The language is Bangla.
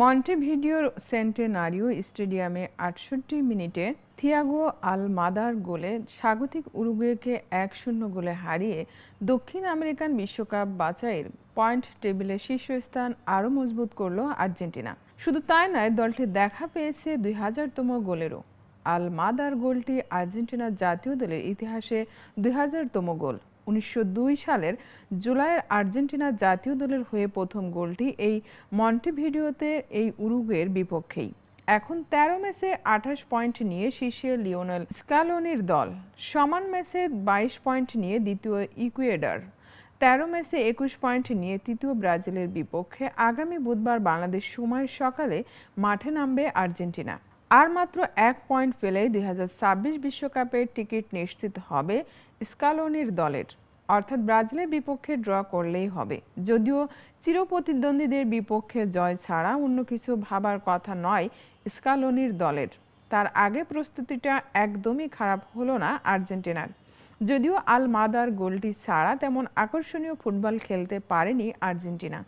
মন্টেভিডিওর সেন্টেনারিও স্টেডিয়ামে আটষট্টি মিনিটে থিয়াগো আল মাদার গোলে স্বাগতিক উরুগুয়েকে এক শূন্য গোলে হারিয়ে দক্ষিণ আমেরিকান বিশ্বকাপ বাছাইয়ের পয়েন্ট টেবিলে শীর্ষস্থান আরও মজবুত করল আর্জেন্টিনা। শুধু তাই নয়, দলটি দেখা পেয়েছে দুই হাজারতম গোলেরও। আল মাদার গোলটি আর্জেন্টিনার জাতীয় দলের ইতিহাসে দুই হাজারতম গোল। উনিশশো দুই সালের জুলাইয়ের আর্জেন্টিনা জাতীয় দলের হয়ে প্রথম গোলটি এই মন্টেভিডিওতে এই উরুগুয়ের বিপক্ষেই। এখন তেরো ম্যাচে আঠাশ পয়েন্ট নিয়ে শীর্ষে লিওনেল স্কালোনির দল। সমান ম্যাচে বাইশ পয়েন্ট নিয়ে দ্বিতীয় ইকুয়েডার। তেরো ম্যাচে একুশ পয়েন্ট নিয়ে তৃতীয় ব্রাজিলের বিপক্ষে। আগামী বুধবার বাংলাদেশ সময় সকালে মাঠে নামবে আর্জেন্টিনা। আর মাত্র এক পয়েন্ট পেলেই দুই বিশ্বকাপের টিকিট নিশ্চিত হবে স্কালোনির দলের। অর্থাৎ ব্রাজিলের বিপক্ষে ড্র করলেই হবে। যদিও চিরপ্রতিদ্বন্দ্বীদের বিপক্ষে জয় ছাড়া অন্য কিছু ভাবার কথা নয় স্কালোনির দলের। তার আগে প্রস্তুতিটা একদমই খারাপ হলো না আর্জেন্টিনার। যদিও আল মাদার গোলটি ছাড়া তেমন আকর্ষণীয় ফুটবল খেলতে পারেনি আর্জেন্টিনা।